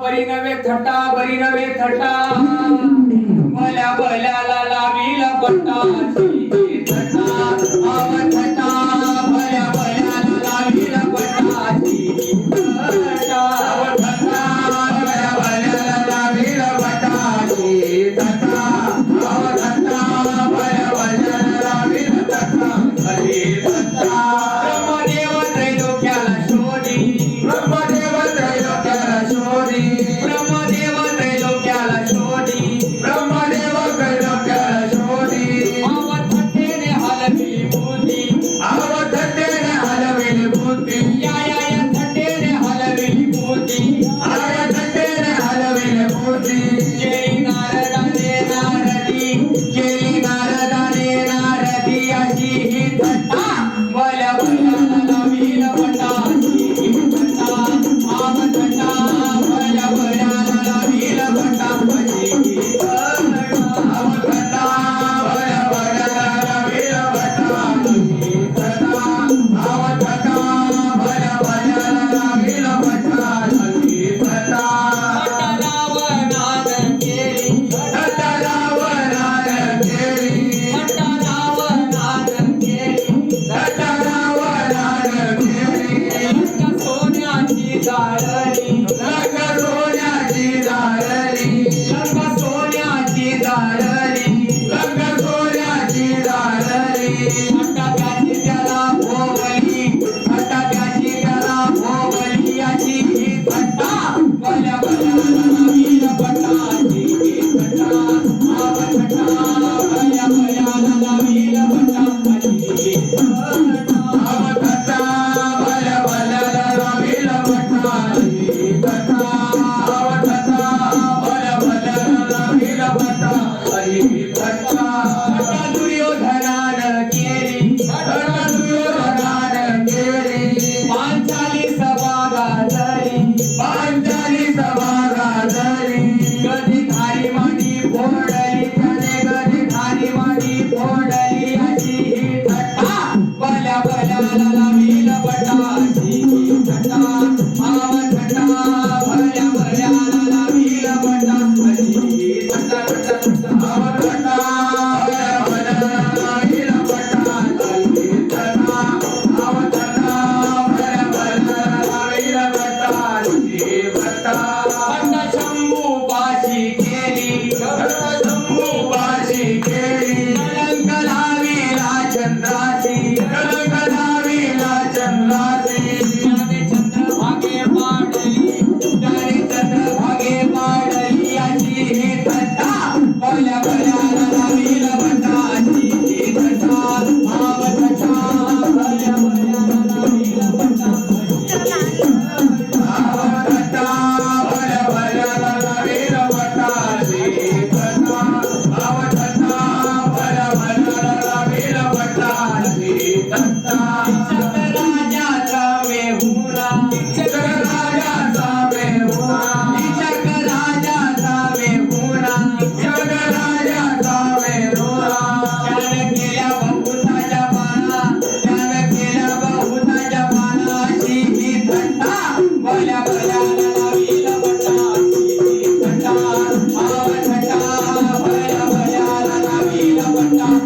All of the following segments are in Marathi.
बरी नवे थट्टा बरी नवे थट्टा भल्या भल्याला लावीला पट्टा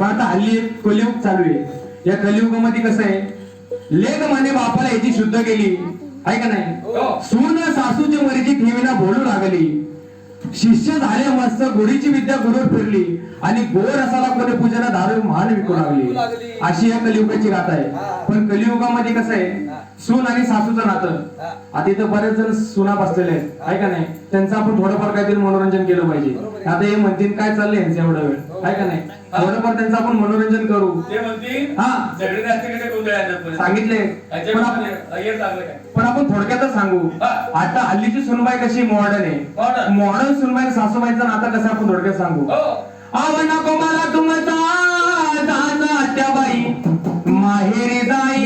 पण आता हल्ली एक कलियुग चालू आहे. या कलियुगामध्ये कसं आहे? लेख माने बापाला याची शुद्ध केली. आहे का नाही? सून सासूची मरीची ठेवीना बोलू लागली. शिष्य झाले मस्त गोडीची विद्या गुरुवर फिरली. आणि गोड रसाला कोणी पूजना दारू महान विकू लागली. अशी या कलियुगाची गाथा आहे. पण कलियुगामध्ये कसं आहे? सून आणि सासूचं नातं. आता इथं बरेच जण सुना बसलेले आहेत. आहे का नाही? त्यांचं आपण थोडंफार काहीतरी मनोरंजन केलं पाहिजे. आता हे म्हणतील काय चाललंय यांचं एवढा वेळ? आहे का नाही? थोडंफार त्यांचं आपण मनोरंजन करू. हा. आता. सांगितले. पण आपण- थोडक्यातच सांगू. आता हल्लीची सुनबाई कशी मॉडर्न आहे. मॉडर्न सुनबाई सासूबाईचं नातं कसं आपण थोडक्यात सांगू. हो. आव नको मला तुमचा त्या बाई माहेरी जाई